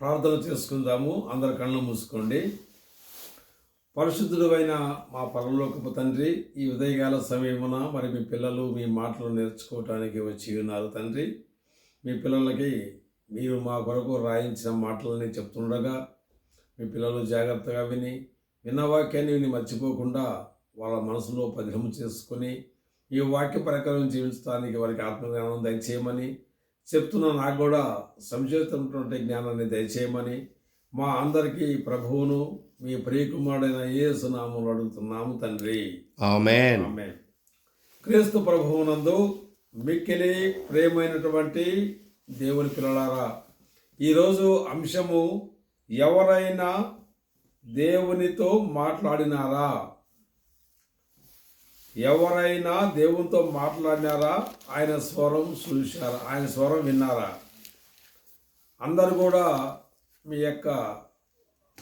ప్రార్థన చేసుకుందాము. అందరు కళ్ళు మూసుకోండి. పరిశుద్ధుడైన మా పరలోకపు తండ్రి ఈ ఉదయకాల సమయమున మరి మీ పిల్లలు మీ మాటలు నేర్చుకోవటానికి వచ్చి ఉన్నారు తండ్రి. మీ పిల్లలకి మీరు మా కొరకు రాయించిన మాటలని చెప్తుండగా మీ పిల్లలు జాగ్రత్తగా విని విన్న వాక్యాన్ని విని మర్చిపోకుండా వాళ్ళ మనసులో పదిలము చేసుకొని ఈ వాక్య ప్రకారం జీవించడానికి వారికి ఆత్మజ్ఞానం దయచేయమని చెప్తున్న నాకు కూడా సంశోధించినటువంటి జ్ఞానాన్ని దయచేయమని. మా అందరికీ ప్రభువును మీ ప్రియకుమారుడైన యేసు నామములో అడుగుతున్నాము తండ్రి. ఆమేన్. క్రీస్తు ప్రభువునందు మిక్కిలి ప్రేమైనటువంటి దేవుని పిల్లలారా ఈరోజు అంశము ఎవరైనా దేవునితో మాట్లాడినారా? ఎవరైనా దేవునితో మాట్లాడినారా? ఆయన స్వరం చూశారా? ఆయన స్వరం విన్నారా? అందరు కూడా మీ యొక్క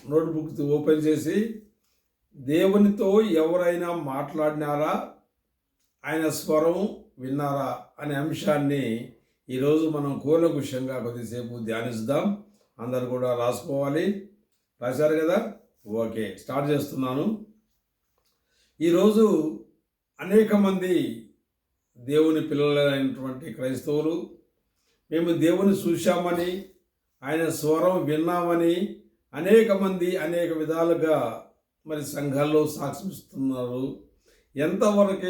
నోట్బుక్ ఓపెన్ చేసి దేవునితో ఎవరైనా మాట్లాడినారా? ఆయన స్వరం విన్నారా? అనే అంశాన్ని ఈరోజు మనం కూలగుషంగా కొద్దిసేపు ధ్యానిస్తాం. అందరు కూడా రాసుకోవాలి. రాశారు కదా? ఓకే స్టార్ట్ చేస్తున్నాను. ఈరోజు అనేక మంది దేవుని పిల్లలైనటువంటి క్రైస్తవులు మేము దేవుని చూశామని ఆయన స్వరం విన్నామని అనేక మంది అనేక విధాలుగా మరి సంఘాల్లో సాక్షిస్తున్నారు ఎంతవరకు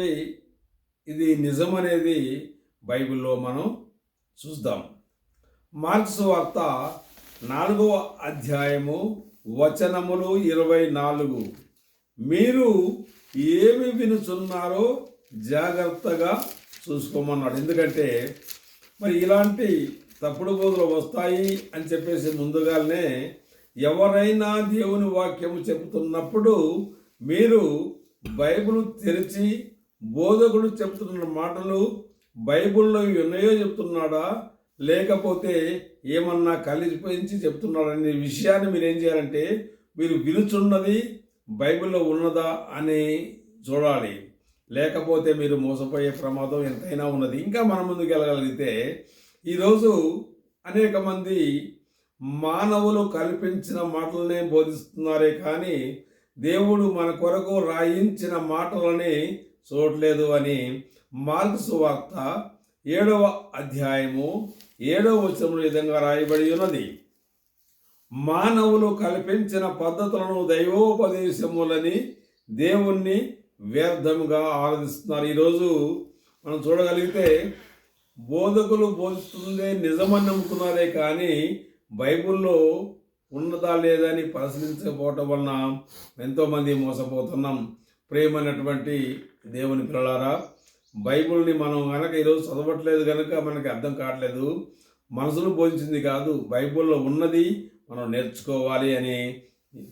ఇది నిజమనేది బైబిల్లో మనం చూద్దాం. మార్క్స్ వార్త నాలుగవ అధ్యాయము వచనములు ఇరవై నాలుగు. మీరు ఏమి వినుచున్నారో జాగ్రత్తగా చూసుకోమన్నాడు. ఎందుకంటే మరి ఇలాంటి తప్పుడు బోధలు వస్తాయి అని చెప్పేసి ముందుగానే ఎవరైనా దేవుని వాక్యము చెబుతున్నప్పుడు మీరు బైబిల్ తెరిచి బోధకుడు చెప్తున్న మాటలు బైబిల్లో ఉన్నాయో చెప్తున్నాడా లేకపోతే ఏమన్నా కలిసిపోయించి చెప్తున్నాడనే విషయాన్ని మీరు ఏం చేయాలంటే మీరు వినుచున్నది బైబిల్లో ఉన్నదా అని చూడాలి. లేకపోతే మీరు మోసపోయే ప్రమాదం ఎంతైనా ఉన్నది. ఇంకా మన ముందుకు వెళ్ళగలిగితే ఈరోజు అనేక మంది మానవులు కల్పించిన మాటలనే బోధిస్తున్నారే కానీ దేవుడు మన కొరకు రాయించిన మాటలని చూడలేదు అని మార్క్స్ వార్త ఏడవ అధ్యాయము ఏడవ వచనంలో విధంగా రాయబడి ఉన్నది. మానవులు కల్పించిన పద్ధతులను దైవోపదేశములని దేవుణ్ణి వ్యర్థముగా ఆరాధిస్తున్నారు. ఈరోజు మనం చూడగలిగితే బోధకులు బోధిస్తుందే నిజమని నమ్ముతున్నారే కానీ బైబిల్లో ఉన్నదా లేదని పరిశీలించకపోవటం వలన ఎంతోమంది మోసపోతున్నాం. ప్రేమైనటువంటి దేవుని పిల్లలారా బైబిల్ని మనం కనుక ఈరోజు చదవట్లేదు కనుక మనకి అర్థం కావట్లేదు. మనసును బోధించింది కాదు బైబిల్లో ఉన్నది మనం నేర్చుకోవాలి అని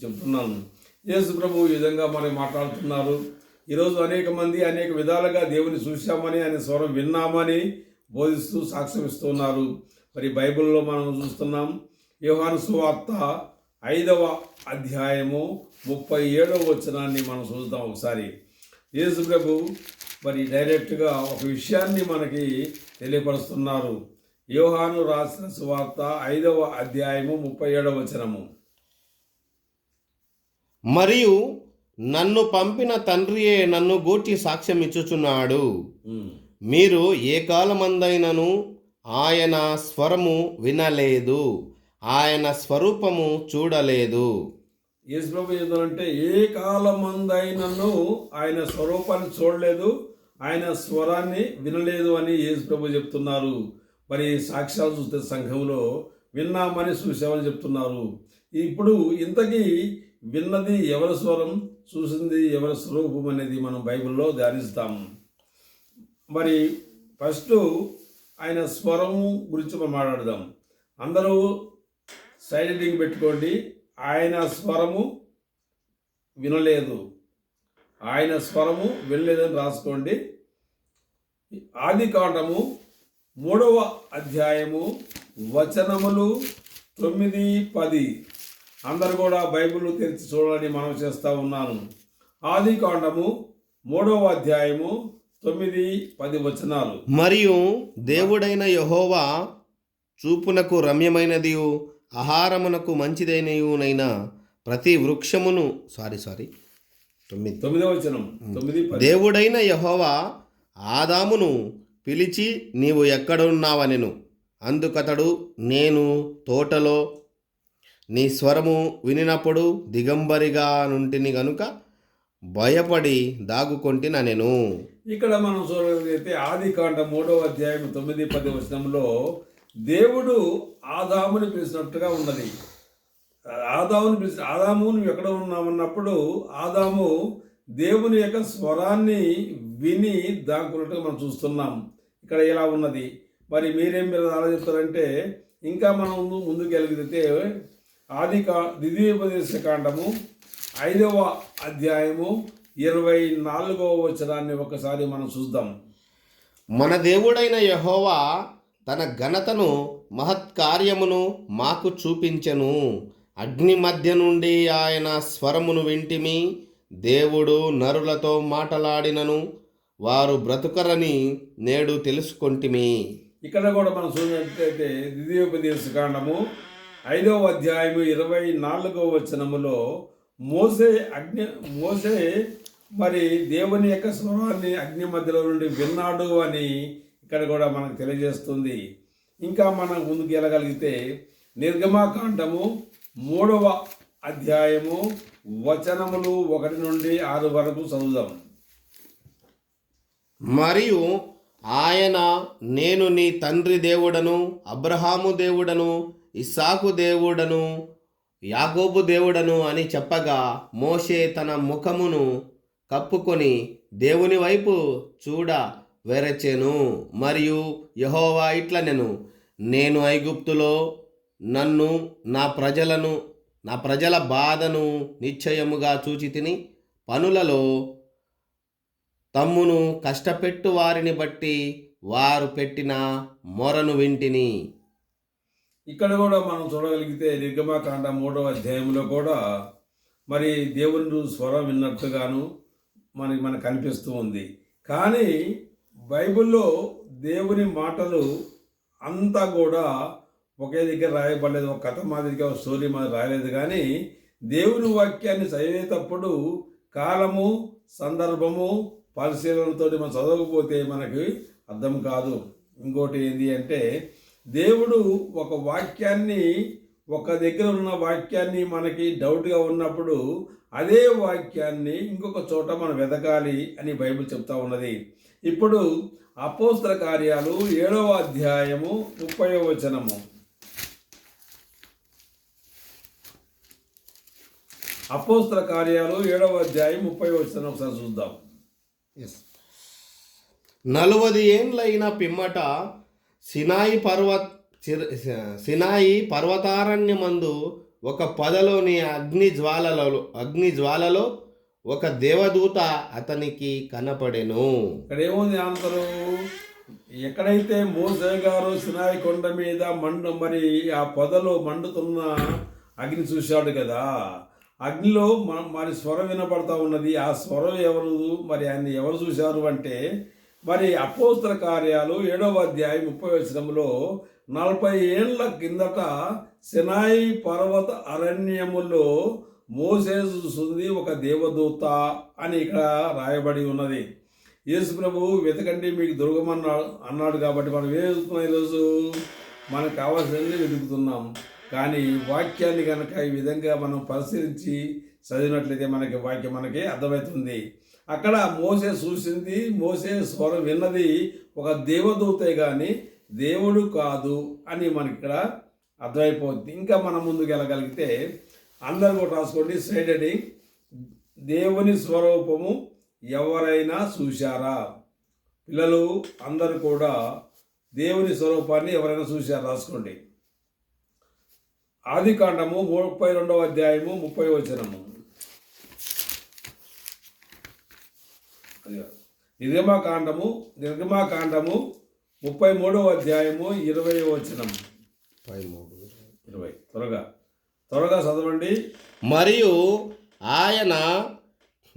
చెప్తున్నాను. యేసు ప్రభు ఈ విధంగా మరి మాట్లాడుతున్నారు. ఈరోజు అనేక మంది అనేక విధాలుగా దేవుని చూశామని ఆయన స్వరం విన్నామని బోధిస్తూ సాక్ష్యం ఇస్తున్నారు. మరి బైబిల్లో మనం చూస్తున్నాం యోహాను సువార్త ఐదవ అధ్యాయము ముప్పై ఏడవ వచనాన్ని మనం చూద్దాం ఒకసారి. యేసు ప్రభు మరి డైరెక్ట్గా ఒక విషయాన్ని మనకి తెలియపరుస్తున్నారు. యోహాను రాసిన సువార్త ఐదవ అధ్యాయము ముప్పై ఏడవ వచనము. మరియు నన్ను పంపిన తండ్రియే నన్ను గూర్చి సాక్ష్యం ఇచ్చుచున్నాడు. మీరు ఏ కాలమందైనను ఆయన స్వరము వినలేదు ఆయన స్వరూపము చూడలేదు. యేసు ప్రభు ఏంటంటే ఏ కాలమందైనను ఆయన స్వరూపాన్ని చూడలేదు ఆయన స్వరాన్ని వినలేదు అని యేసు ప్రభు చెప్తున్నారు. మరి సాక్ష్యాలు చూస్తే సంఘంలో విన్నామని చూసామని చెప్తున్నారు. ఇప్పుడు ఇంతకీ విన్నది ఎవరి స్వరం చూసింది ఎవరి స్వరూపం అనేది మనం బైబిల్లో ధ్యానిస్తాము మరి ఫస్ట్ ఆయన స్వరము గురించి మనం మాట్లాడదాం. అందరూ సైలెంటింగ్ పెట్టుకోండి. ఆయన స్వరము వినలేదు. ఆయన స్వరము వినలేదని రాసుకోండి. ఆది కాండము మూడవ అధ్యాయము వచనములు తొమ్మిది పది. అందరు కూడా బైబిల్ తెరిచి చూడాలని మనం చేస్తూ ఉన్నాను. ఆది కాండము మూడవ అధ్యాయము తొమ్మిది పది వచనాలు. మరియు దేవుడైన యహోవా చూపునకు రమ్యమైనది ఆహారమునకు మంచిదైనయునైన ప్రతి వృక్షమును సారీ సారీ తొమ్మిది. తొమ్మిదో వచనం తొమ్మిది పది. దేవుడైన యహోవా ఆదామును పిలిచి నీవు ఎక్కడున్నావనెను అందుకతడు నేను తోటలో నీ స్వరము వినినప్పుడు దిగంబరిగా నుంటిని గనుక భయపడి దాగుకొంటినెను ఇక్కడ మనం చూడగలిగితే ఆది కాండ మూడవ అధ్యాయం తొమ్మిది పది వచనంలో దేవుడు ఆదాముని పిలిచినట్టుగా ఉన్నది. ఆదాముని పిలిచి ఆదాము నువ్వు ఎక్కడ ఉన్నామన్నప్పుడు ఆదాము దేవుని యొక్క స్వరాన్ని విని దాక్కున్నట్టుగా మనం చూస్తున్నాం. ఇక్కడ ఇలా ఉన్నది? మరి మీరేం మీరు ఆలోచిస్తారంటే ఇంకా మనం ముందు ముందుకు వెలిగితే ఆది కా ద్వితీయోపదేశ కాండము ఐదవ అధ్యాయము ఇరవై నాలుగవ వచనాన్ని ఒకసారి మనం చూద్దాం. మన దేవుడైన యహోవా తన ఘనతను మహత్కార్యమును మాకు చూపించెను. అగ్ని మధ్య నుండి ఆయన స్వరమును వింటిమి దేవుడు నరులతో మాటలాడినను. వారు బ్రతుకరని నేడు తెలుసుకొంటిమి. ఇక్కడ కూడా మనం చూసినట్లయితే ద్వితీయోపదేశ కాండము ఐదవ అధ్యాయము ఇరవై నాలుగవ వచనములో మోసే అగ్ని మోసే మరి దేవుని యొక్క స్వరాన్ని అగ్ని మధ్యలో నుండి విన్నాడు అని ఇక్కడ కూడా మనకు తెలియజేస్తుంది. ఇంకా మనం ముందుకు వెళ్ళగలిగితే నిర్గమాకాండము మూడవ అధ్యాయము వచనములు ఒకటి నుండి ఆరు వరకు చదువుదాం. మరియు ఆయన నేను నీ తండ్రి దేవుడను అబ్రహాము దేవుడను ఇస్సాకు దేవుడను యాగోబు దేవుడను అని చెప్పగా మోషే తన ముఖమును కప్పుకొని దేవుని వైపు చూడ వెరచెను. మరియు యహోవా ఇట్లనెను నేను ఐగుప్తులో నన్ను నా ప్రజలను నా ప్రజల బాధను నిశ్చయముగా చూచి తిని పనులలో తమ్మును కష్టపెట్టు వారిని బట్టి వారు పెట్టిన మొరను వింటిని. ఇక్కడ కూడా మనం చూడగలిగితే నిర్గమాకాండ మూడవ అధ్యాయంలో కూడా మరి దేవుని స్వరం విన్నట్టుగాను మనకి మనకు కనిపిస్తూ ఉంది. కానీ బైబిల్లో దేవుని మాటలు అంతా కూడా ఒకే దగ్గర రాయబడలేదు. ఒక కథ మాదిరిగా ఒక స్టోరీ మాదిరి రాయలేదు. కానీ దేవుని వాక్యాన్ని చదివేటప్పుడు కాలము సందర్భము పరిశీలనతో మనం చదవకపోతే మనకి అర్థం కాదు. ఇంకోటి ఏంటి అంటే దేవుడు ఒక వాక్యాన్ని ఒక దగ్గర ఉన్న వాక్యాన్ని మనకి డౌట్గా ఉన్నప్పుడు అదే వాక్యాన్ని ఇంకొక చోట మనం వెతకాలి అని బైబిల్ చెప్తా ఉన్నది. ఇప్పుడు అపోస్తల కార్యాలు ఏడవ అధ్యాయము ముప్పై వచనము. అపోస్తల కార్యాలు ఏడవ అధ్యాయం ముప్పై వచనం ఒకసారి చూద్దాం. నలువది ఏండ్లైన పిమ్మట సినాయి పర్వత సినాయి పర్వతారణ్యమందు ఒక పదలోని అగ్ని జ్వాలలో అగ్ని జ్వాలలో ఒక దేవదూత అతనికి కనపడెను. ఇక్కడ ఏముంది ఆన్సరు? ఎక్కడైతే మోసే గారు సినాయి కొండ మీద మండు మరి ఆ పొదలో మండుతున్న అగ్ని చూశాడు కదా అగ్నిలో మ- మరి స్వరం వినపడతా ఉన్నది. ఆ స్వరం ఎవరు? మరి ఆయన ఎవరు చూశారు అంటే మరి అపోస్తల కార్యాలు ఏడవ అధ్యాయం ముప్పై వచనంలో నలభై ఏళ్ళ కిందట సినాయి పర్వత అరణ్యములో మోసే చూస్తుంది ఒక దేవదూత అని ఇక్కడ రాయబడి ఉన్నది. యేసు ప్రభు వెతకండి మీకు దొరకమన్నాడు అన్నాడు కాబట్టి మనం ఏం వెతుకుతున్నాం ఈరోజు? మనకు కావాల్సింది వెతుకుతున్నాం. కానీ వాక్యాన్ని కనుక ఈ విధంగా మనం పరిశీలించి చదివినట్లయితే మనకి వాక్యం మనకి అర్థమవుతుంది. అక్కడ మోసే చూసింది మోసే స్వరం విన్నది ఒక దేవదూతే కానీ దేవుడు కాదు అని మనకి ఇక్కడ అర్థమైపోతుంది. ఇంకా మనం ముందుకు వెళ్ళగలిగితే అందరూ కూడా రాసుకోండి. సైడని దేవుని స్వరూపము ఎవరైనా చూశారా? పిల్లలు అందరూ కూడా దేవుని స్వరూపాన్ని ఎవరైనా చూశారా? రాసుకోండి. ఆది కాండము ముప్పై రెండవ అధ్యాయము ముప్పై వచనము. నిర్గమాకాండము నిర్గమాకాండము ముప్పై మూడవ అధ్యాయము ఇరవై వచనం ఇరవై. త్వరగా. త్వరగా చదవండి. మరియు ఆయన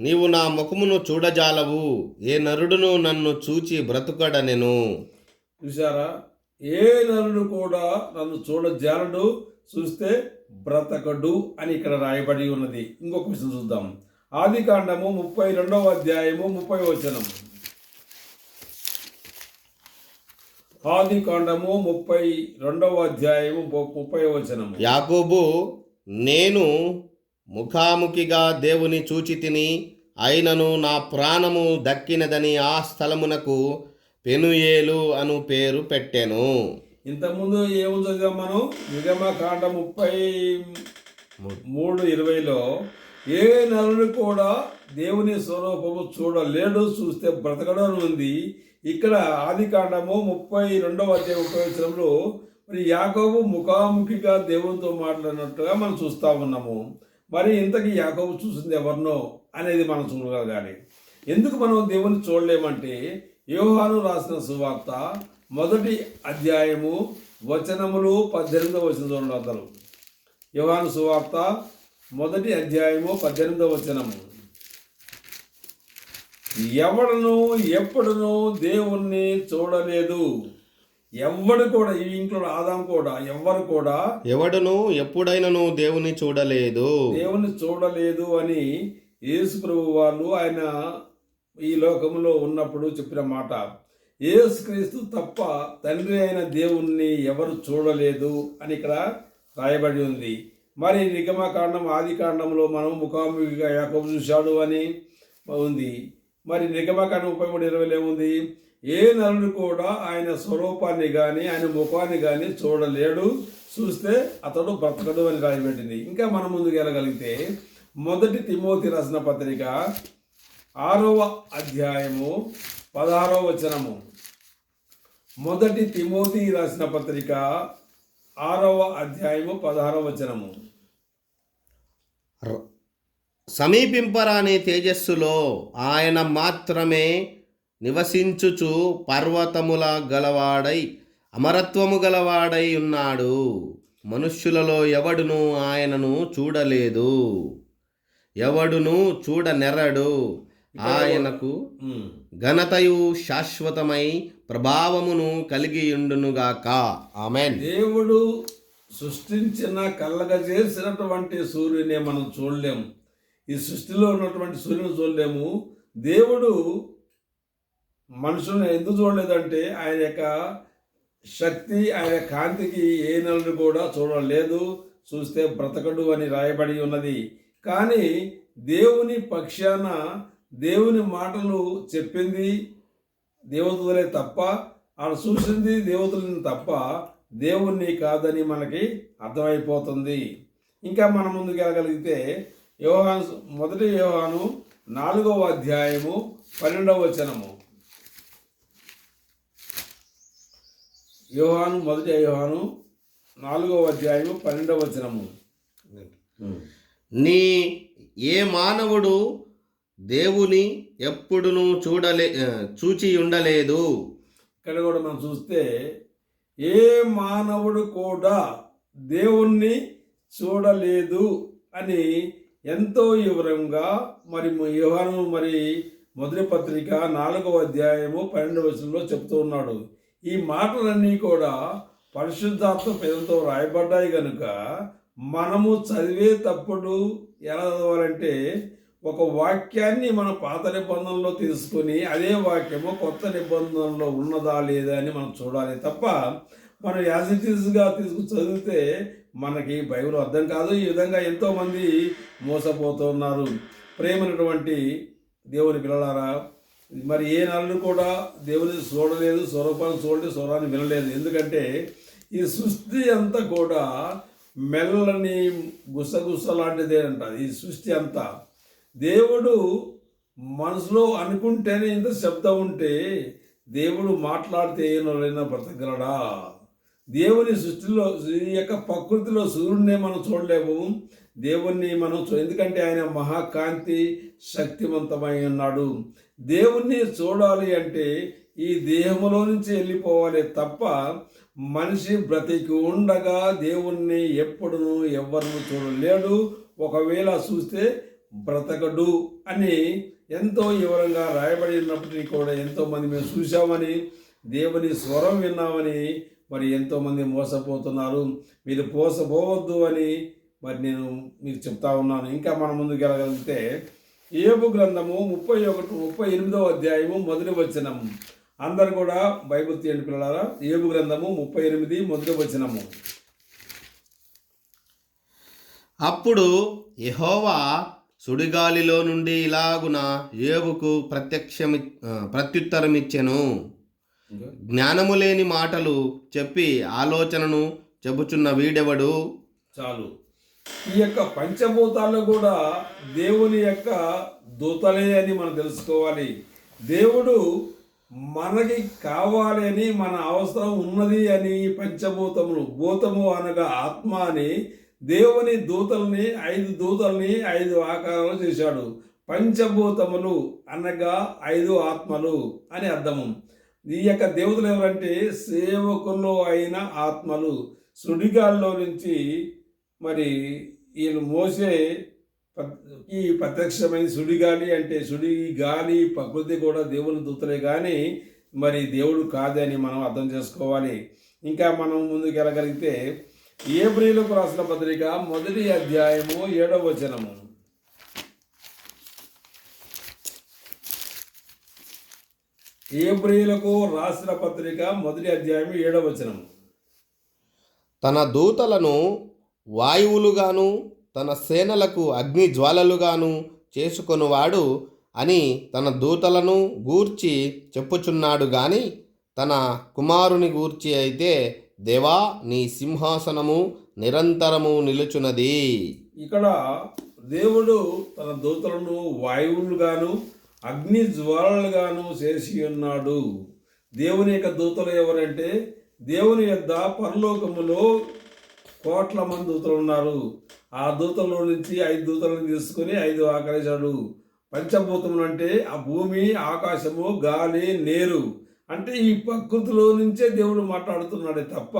నీవు నా ముఖమును చూడజాలవు. ఏ నరుడును నన్ను చూచి బ్రతుకడనెను. చూసారా ఏ నరుడు కూడా నన్ను చూడజాలడు చూస్తే బ్రతకడు అని ఇక్కడ రాయబడి ఉన్నది. ఇంకొక విషయం చూద్దాం. ఆది కాండము ముప్పై రెండవ అధ్యాయము ముప్పై వచనం. ఆది కాండము ముప్పై రెండవ అధ్యాయము ముప్పై వచనం యాకోబు నేను ముఖాముఖిగా దేవుని చూచి తిని అయినను నా ప్రాణము దక్కినదని ఆ స్థలమునకు పెనుయేలు అను పేరు పెట్టెను. ఇంతకుముందు ఏమో చదివాం మనం? యుగమ కాండ ముప్పై మూడు ఇరవైలో ఏ నరుడు కూడా దేవుని స్వరూపము చూడలేడు చూస్తే బ్రతకడం అని ఉంది. ఇక్కడ ఆది కాండము ముప్పై రెండవ అధ్యాయం ఉపయోగించడంలో మరి యాకోబు ముఖాముఖిగా దేవునితో మాట్లాడినట్టుగా మనం చూస్తూ ఉన్నాము. మరి ఇంతకీ యాకోబు చూసింది ఎవరినో అనేది మనం చూడగలగాలి. ఎందుకు మనం దేవుని చూడలేమంటే యోహాను రాసిన సువార్త మొదటి అధ్యాయము వచనములు పద్దెనిమిదవ వచనం చూడండి అందరూ యోహాను సువార్త మొదటి అధ్యాయము పద్దెనిమిదవ వచనము. ఎవడను ఎప్పుడును దేవుణ్ణి చూడలేదు. ఎవడు కూడా ఈ ఇంట్లో ఆదాం కూడా ఎవ్వరు కూడా ఎవడును ఎప్పుడైనను దేవుని చూడలేదు. దేవుని చూడలేదు అని యేసు ప్రభు వాళ్ళు ఆయన ఈ లోకంలో ఉన్నప్పుడు చెప్పిన మాట యేసుక్రీస్తు తప్ప తండ్రి అయిన దేవుణ్ణి ఎవరు చూడలేదు అని ఇక్కడ రాయబడి ఉంది. మరి నిగమకాండం ఆది కాండంలో మనం ముఖాముఖిగా యాకబు చూశాడు అని ఉంది. మరి నిగమకాండం ముప్పై మూడు ఇరవైలో ఏముంది ఏ నరుడు కూడా ఆయన స్వరూపాన్ని కానీ ఆయన ముఖాన్ని కానీ చూడలేడు. చూస్తే అతడు బ్రతకడు అని రాయబెట్టింది ఇంకా మనం ముందుకు వెళ్ళగలిగితే మొదటి తిమోతి రాసిన పత్రిక ఆరవ అధ్యాయము పదహారవ వచనము. మొదటి తిమోతి రాసిన పత్రిక ఆరవ అధ్యాయము పదహారవ వచనము. ర- సమీపింపరాని తేజస్సులో ఆయన మాత్రమే నివసించుచు పర్వతముల గలవాడై అమరత్వము గలవాడై ఉన్నాడు. మనుష్యులలో ఎవడును ఆయనను చూడలేదు. ఎవడును చూడనెరడు. ఆయనకు. ఘనతయు శాశ్వతమై ప్రభావమును కలిగి ఉండునుగాక ఆమెన్. దేవుడు సృష్టించిన కళ్ళగజేసినటువంటి సూర్యుని మనం చూడలేము. ఈ సృష్టిలో ఉన్నటువంటి సూర్యుని చూడలేము. దేవుడు మనుషులను ఎందుకు చూడలేదంటే ఆయన యొక్క శక్తి ఆయన కాంతికి ఏ నెలను కూడా చూడలేదు చూస్తే బ్రతకడు అని రాయబడి ఉన్నది. కానీ దేవుని పక్షాన దేవుని మాటలు చెప్పింది దేవతలే తప్ప ఆడ చూసింది దేవతలని తప్ప దేవుణ్ణి కాదని మనకి అర్థమైపోతుంది. ఇంకా మనం ముందుకు వెళ్ళగలిగితే యోహాను మొదటి యోహాను నాలుగవ అధ్యాయము పన్నెండవ వచనము. యోహాను మొదటి యోహాను నాలుగవ అధ్యాయము పన్నెండవ వచనము. నీ ఏ మానవుడు దేవుని ఎప్పుడును చూడలే చూచి ఉండలేదు. ఇక్కడ కూడా మనం చూస్తే ఏ మానవుడు కూడా దేవుణ్ణి చూడలేదు అని ఎంతో వివరంగా మరి యోహాను మరి మొదటి పత్రిక నాలుగవ అధ్యాయము పన్నెండు వచనంలో చెప్తూ ఉన్నాడు. ఈ మాటలన్నీ కూడా పరిశుద్ధాత్మ పేరుతో రాయబడ్డాయి కనుక మనము చదివేటప్పుడు ఎలా చదవాలంటే ఒక వాక్యాన్ని మన పాత నిబంధనలో తీసుకుని అదే వాక్యము కొత్త నిబంధనలో ఉన్నదా లేదా అని మనం చూడాలి తప్ప మనం యాజిటీస్గా తీసుకు చదివితే మనకి బైబిల్ అర్థం కాదు. ఈ విధంగా ఎంతోమంది మోసపోతున్నారు ప్రేమైనటువంటి దేవుని పిల్లలారా మరి ఏ నరుడు కూడా దేవుని చూడలేదు స్వరూపాన్ని చూడలేదు స్వరాన్ని వినలేదు. ఎందుకంటే ఈ సృష్టి అంతా కూడా మెల్లని గుసగుస లాంటిదేనంట ఈ సృష్టి అంతా దేవుడు మనసులో అనుకుంటేనే ఇంత శబ్దం ఉంటే దేవుడు మాట్లాడితే ఏనైనా బ్రతకగలడా? దేవుని సృష్టిలో ఈ యొక్క ప్రకృతిలో సూర్యుడిని మనం చూడలేము. దేవుణ్ణి మనం ఎందుకంటే ఆయన మహాకాంతి శక్తివంతమై ఉన్నాడు. దేవుణ్ణి చూడాలి అంటే ఈ దేహములో నుంచి వెళ్ళిపోవాలి తప్ప మనిషి బ్రతికి ఉండగా దేవుణ్ణి ఎప్పుడునూ ఎవరినూ చూడలేడు. ఒకవేళ చూస్తే బ్రతకడు అని ఎంతో వివరంగా రాయబడి ఉన్నప్పటికీ కూడా ఎంతోమంది మేము చూసామని దేవుని స్వరం విన్నామని మరి ఎంతోమంది మోసపోతున్నారు. మీరు మోసపోవద్దు అని మరి నేను మీకు చెప్తా ఉన్నాను. ఇంకా మనం ముందుకు వెళ్ళగలిగితే ఏబు గ్రంథము ముప్పై ఒకటి ముప్పై ఎనిమిదవ అధ్యాయము మొదటి వచనము అందరు కూడా బైబుల్ తీయండి పిల్లలారా. ఏబు గ్రంథము ముప్పై ఎనిమిది మొదటి వచనము. అప్పుడు యహోవా సుడిగాలిలో నుండి ఇలాగున ఏబుకు ప్రత్యక్షమి ప్రత్యుత్తరమిచ్చెను. జ్ఞానము లేని మాటలు చెప్పి ఆలోచనను చెబుచున్న వీడెవడు? చాలు. ఈ యొక్క పంచభూతాలు కూడా దేవుని యొక్క దూతలే అని మనం తెలుసుకోవాలి. దేవుడు మనకి కావాలి అని మన అవసరం ఉన్నది అని పంచభూతములు భూతము అనగా ఆత్మ అని దేవుని దూతల్ని ఐదు దూతల్ని ఐదు ఆకారాలు చేశాడు. పంచభూతములు అనగా ఐదు ఆత్మలు అని అర్థము. ఈ యొక్క దేవతలు ఎవరంటే సేవకుల్లో అయిన ఆత్మలు. సుడిగాల్లో నుంచి మరి ఈయన మోసే ప- ఈ ప్రత్యక్షమైన సుడిగాలి అంటే సుడి గాలి ప్రకృతి కూడా దేవుని దూతలే కానీ మరి దేవుడు కాదని మనం అర్థం చేసుకోవాలి. ఇంకా మనం ముందుకు వెళ్ళగలిగితే ఏబ్రిలకు రాసిన పత్రిక మొదటి అధ్యాయము ఏడవ వచనము. ఏప్రిలకు రాసిన పత్రిక మొదటి అధ్యాయం ఏడవ వచనము. తన దూతలను వాయువులుగాను తన సేనలకు అగ్ని జ్వాలలుగాను చేసుకొనువాడు అని తన దూతలను గూర్చి చెప్పుచున్నాడు గాని తన కుమారుని గూర్చి అయితే దేవా నీ సింహాసనము నిరంతరము నిలుచున్నది. ఇక్కడ దేవుడు తన దూతలను వాయువులుగాను అగ్ని జ్వాలలుగాను చేసి ఉన్నాడు. దేవుని యొక్క దూతలు ఎవరంటే దేవుని యొక్క పరలోకములో కోట్ల మంది దూతలు ఉన్నారు. ఆ దూతల్లో నుంచి ఐదు దూతలను తీసుకుని ఐదు ఆకరించాడు పంచభూతములు అంటే ఆ భూమి ఆకాశము గాలి నీరు. అంటే ఈ ప్రకృతిలో నుంచే దేవుడు మాట్లాడుతున్నాడే తప్ప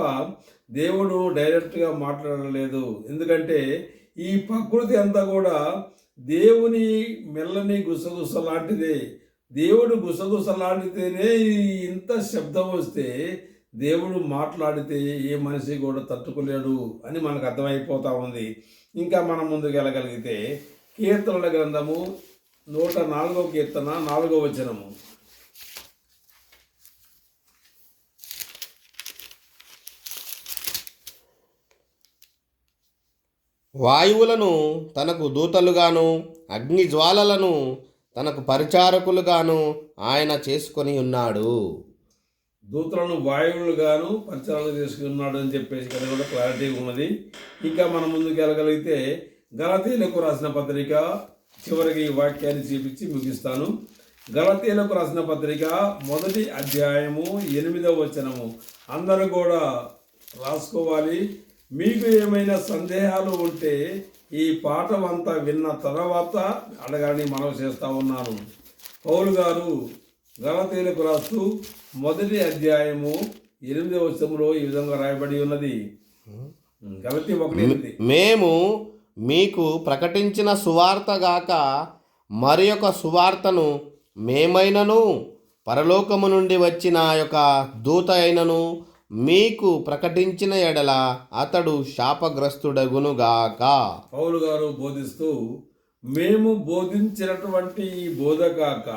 దేవుడు డైరెక్ట్గా మాట్లాడలేదు. ఎందుకంటే ఈ ప్రకృతి అంతా కూడా దేవుని మెల్లని గుసగుస లాంటిదే. దేవుడు గుసగుస లాంటితేనే ఇంత శబ్దం వస్తే దేవుడు మాట్లాడితే ఏ మనిషి కూడా తట్టుకోలేడు అని మనకు అర్థమైపోతా ఉంది. ఇంకా మనం ముందుకు వెళ్ళగలిగితే కీర్తనల గ్రంథము నూట నాలుగో కీర్తన నాలుగో వచనము. వాయువులను తనకు దూతలుగాను అగ్ని జ్వాలలను తనకు పరిచారకులుగాను ఆయన చేసుకొని ఉన్నాడు. దూతలను వాయువులుగాను పరిచయాలు చేసుకున్నాడు అని చెప్పేసి ఇక్కడ కూడా క్లారిటీ ఉన్నది. ఇంకా మనం ముందుకు వెళ్ళగలిగితే గలతీలకు రాసిన పత్రిక చివరికి ఈ వాక్యాన్ని చూపించి ముగిస్తాను. గలతీలకు రాసిన పత్రిక మొదటి అధ్యాయము ఎనిమిదవ వచనము. అందరూ కూడా రాసుకోవాలి. మీకు ఏమైనా సందేహాలు ఉంటే ఈ పాఠం అంతా విన్న తర్వాత అడగాలని మనవి చేస్తూ ఉన్నాను. పౌలు గారు గలతీలకు రాస్తూ మొదటి అధ్యాయము ఎనిమిదవ వచనంలో ఈ విధంగా రాయబడి ఉన్నది. గలతీ ఒకటి మేము మీకు ప్రకటించిన సువార్త గాక మరి ఒక సువార్తను మేమైనను పరలోకము నుండి వచ్చిన యొక్క దూత అయినను మీకు ప్రకటించిన ఎడల అతడు శాపగ్రస్తుడగునుగాక. పౌలు గారు బోధిస్తూ మేము బోధించినటువంటి ఈ బోధ కాక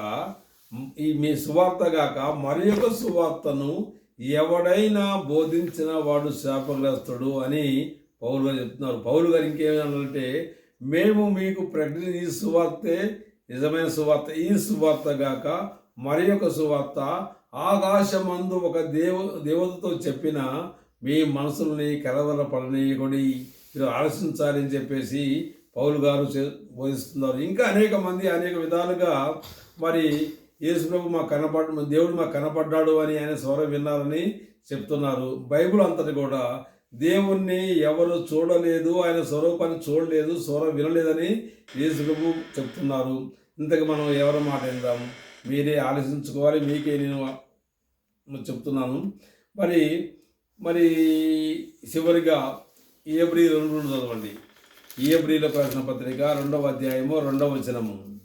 ఈ మీ సువార్త కాక మరి ఒక సువార్తను ఎవడైనా బోధించిన వాడు శాపగ్రస్తుడు అని పౌలు గారు చెప్తున్నారు. పౌలు గారు ఇంకేమన్నారంటే మేము మీకు ప్రకటన ఈ సువార్తే నిజమైన సువార్త ఈ సువార్త గాక మరి ఒక సువార్త ఆకాశమందు ఒక దేవ దేవతతో చెప్పిన మీ మనసుల్ని కలవరపడనీయకుడి మీరు ఆలోచించాలని చెప్పేసి పౌలు గారు చే- బోధిస్తున్నారు. ఇంకా అనేక మంది అనేక విధాలుగా మరి యేసుప్రభు మాకు కనపడ దేవుడు మాకు కనపడ్డాడు అని ఆయన స్వరం విన్నారని చెప్తున్నారు. బైబుల్ అంతటి కూడా దేవుణ్ణి ఎవరు చూడలేదు ఆయన స్వరూపాన్ని చూడలేదు స్వరం వినలేదని యేసుప్రభు చెప్తున్నారు. ఇంతకు మనం ఎవరి మాట విందాం? మీరే ఆలోచించుకోవాలి మీకే నేను చెప్తున్నాను. మరి మరి చివరిగా ఏబ్రి రెండు రెండు చదవండి. ఏబ్రిలో ప్రశ్న పత్రిక రెండవ అధ్యాయము రెండవ వచనము.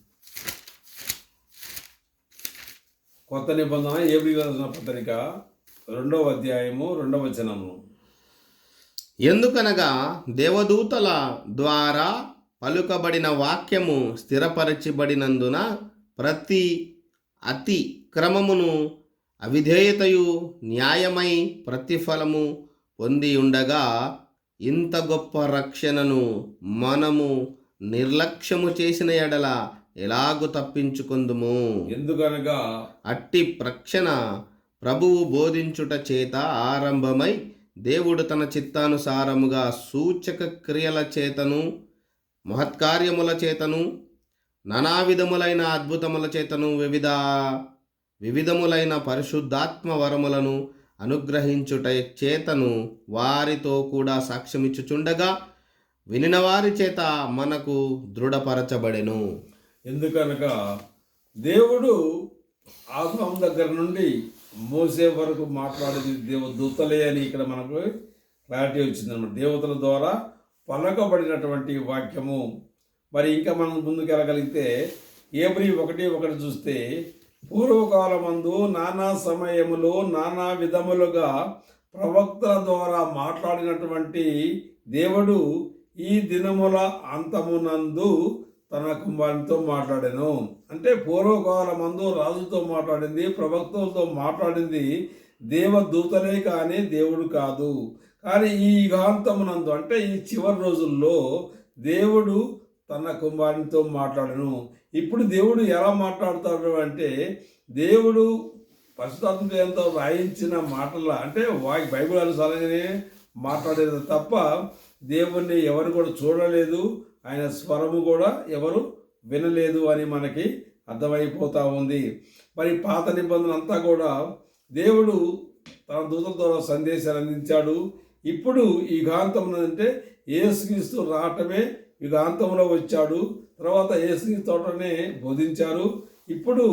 కొత్త నిబంధన ఏబ్రి రాసిన పత్రిక రెండవ అధ్యాయము రెండవ వచనము. ఎందుకనగా దేవదూతల ద్వారా పలుకబడిన వాక్యము స్థిరపరచబడినందున ప్రతి అతి క్రమమును అవిధేయతయు న్యాయమై ప్రతిఫలము పొంది ఉండగా ఇంత గొప్ప రక్షణను మనము నిర్లక్ష్యము చేసిన ఎడల ఎలాగు తప్పించుకుందుము? ఎందుకనగా అట్టి ప్రక్షణ ప్రభువు బోధించుట చేత ఆరంభమై దేవుడు తన చిత్తానుసారముగా సూచక క్రియల చేతను మహత్కార్యముల చేతను నానా విధములైన అద్భుతముల చేతను వివిధ వివిధములైన పరిశుద్ధాత్మ వరములను అనుగ్రహించుట చేతను వారితో కూడా సాక్ష్యమిచ్చుచుండగా వినిన వారి చేత మనకు దృఢపరచబడెను. ఎందుకనగా దేవుడు ఆదాం దగ్గర నుండి మోసే వరకు మాట్లాడేది దేవదూతలే అని ఇక్కడ మనకు క్లారిటీ వచ్చిందన్నమాట. దేవతల ద్వారా పలకబడినటువంటి వాక్యము. మరి ఇంకా మనం ముందుకెళ్ళగలిగితే ఏబ్రి ఒకటి ఒకటి చూస్తే పూర్వకాలమందు నానా సమయములో నానా విధములుగా ప్రవక్తల ద్వారా మాట్లాడినటువంటి దేవుడు ఈ దినముల అంతమునందు తన కుమారునితో మాట్లాడాను. అంటే పూర్వకాలమందు రాజుతో మాట్లాడింది ప్రవక్తలతో మాట్లాడింది దేవదూతలే కానీ దేవుడు కాదు. కానీ ఈ యుగాంతమునందు అంటే ఈ చివరి రోజుల్లో దేవుడు తన కుమారునితో మాట్లాడను. ఇప్పుడు దేవుడు ఎలా మాట్లాడతాడు అంటే దేవుడు పశుతత్వంతో రాయించిన మాటల అంటే వాకి బైబిల్ అనుసారంగానే మాట్లాడేది తప్ప దేవుణ్ణి ఎవరు కూడా చూడలేదు ఆయన స్వరము కూడా ఎవరు వినలేదు అని మనకి అర్థమైపోతూ ఉంది. మరి పాత నిబంధన అంతా కూడా దేవుడు తన దూతల ద్వారా సందేశాలు అందించాడు. ఇప్పుడు ఈ యుగాంతం అంటే యేసుక్రీస్తు రావటమే యుగాంతంలో వచ్చాడు. తర్వాత యేసుక్రీస్తు తోటనే బోధించారు. ఇప్పుడు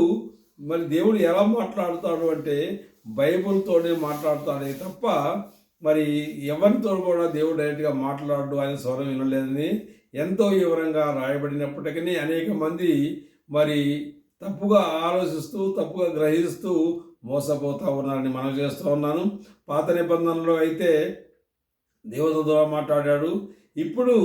మరి దేవుడు ఎలా మాట్లాడుతాడు అంటే బైబిల్తోనే మాట్లాడుతాడే తప్ప మరి ఎవరితో కూడా దేవుడు డైరెక్ట్గా మాట్లాడు ఆయన స్వరం వినలేదని ఎంతో వివరంగా రాయబడినప్పటికీ అనేక మంది మరి తప్పుగా ఆలోచిస్తూ తప్పుగా గ్రహిస్తూ మోసపోతూ ఉన్నారని మనం చేస్తూ ఉన్నాను. పాత నిబంధనలో అయితే దేవత ద్వారా మాట్లాడాడు. ఇప్పుడు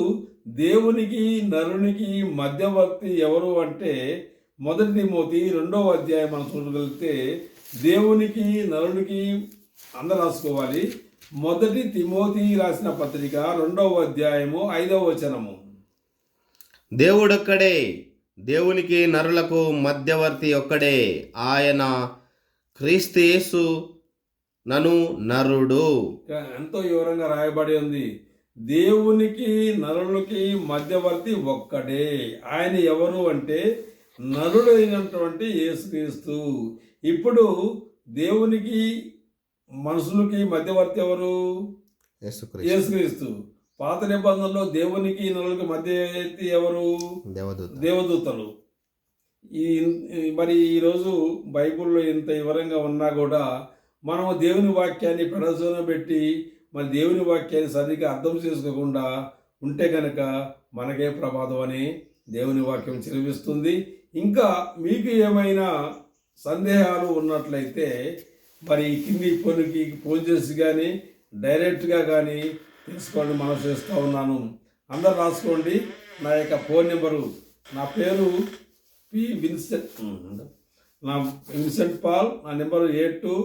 దేవునికి నరునికి మధ్యవర్తి ఎవరు అంటే మొదటి తిమోతి రెండవ అధ్యాయం మనం చూడగలిగితే దేవునికి నరునికి అందరు రాసుకోవాలి. మొదటి తిమోతి రాసిన పత్రిక రెండవ అధ్యాయము ఐదవ వచనము. దేవుడొక్కడే దేవునికి నరులకు మధ్యవర్తి ఒక్కడే. ఆయన క్రీస్తు యేసు నను నరుడు. ఎంతో వివరంగా రాయబడి ఉంది. దేవునికి నరులకి మధ్యవర్తి ఒక్కడే. ఆయన ఎవరు అంటే నరుడైనటువంటి యేసుక్రీస్తు. ఇప్పుడు దేవునికి మనుషులకి మధ్యవర్తి ఎవరు? యేసుక్రీస్తు. పాత నిబంధనలో దేవునికి నరులకి మధ్యవర్తి ఎవరు? దేవదూత దేవదూతలు. ఈ మరి ఈరోజు బైబిల్లో ఇంత వివరంగా ఉన్నా కూడా మనం దేవుని వాక్యాన్ని ప్రదర్శన పెట్టి మరి దేవుని వాక్యాన్ని సరిగ్గా అర్థం చేసుకోకుండా ఉంటే కనుక మనకే ప్రమాదం అని దేవుని వాక్యం చెలిపిస్తుంది. ఇంకా మీకు ఏమైనా సందేహాలు ఉన్నట్లయితే మరి కింది ఫోన్కి ఫోన్ చేసి కానీ డైరెక్ట్గా కానీ తెలుసుకోండి మనం చేస్తూ ఉన్నాను. అందరు రాసుకోండి. నా యొక్క ఫోన్ నెంబరు నా పేరు పి విన్సెంట్ నా విన్సెంట్ పాల్ నా number eight two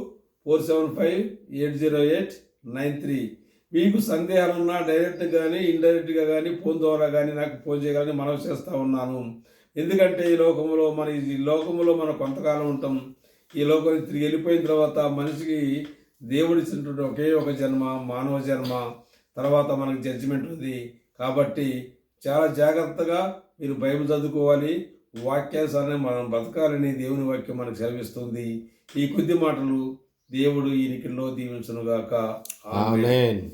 four seven five eight zero eight. Nine three. మీకు సందేహాలు ఉన్నా డైరెక్ట్ కానీ ఇండైరెక్ట్గా కానీ ఫోన్ ద్వారా కానీ నాకు ఫోన్ చేయగలని మనం చేస్తూ ఉన్నాను. ఎందుకంటే ఈ లోకంలో మన ఈ లోకంలో మనం కొంతకాలం ఉంటాం. ఈ లోకం తిరిగి వెళ్ళిపోయిన తర్వాత మనిషికి దేవుడి ఒకే ఒక జన్మ మానవ జన్మ తర్వాత మనకి జడ్జిమెంట్ ఉంది. కాబట్టి చాలా జాగ్రత్తగా మీరు బైబిల్ చదువుకోవాలి. వాక్యాసాన్ని మనం బతకాలని దేవుని వాక్యం మనకు సెలవిస్తుంది. ఈ కొద్ది మాటలు దేవుడు ఈ నిఖిల్లో దీవించునుగాక. ఆమెన్.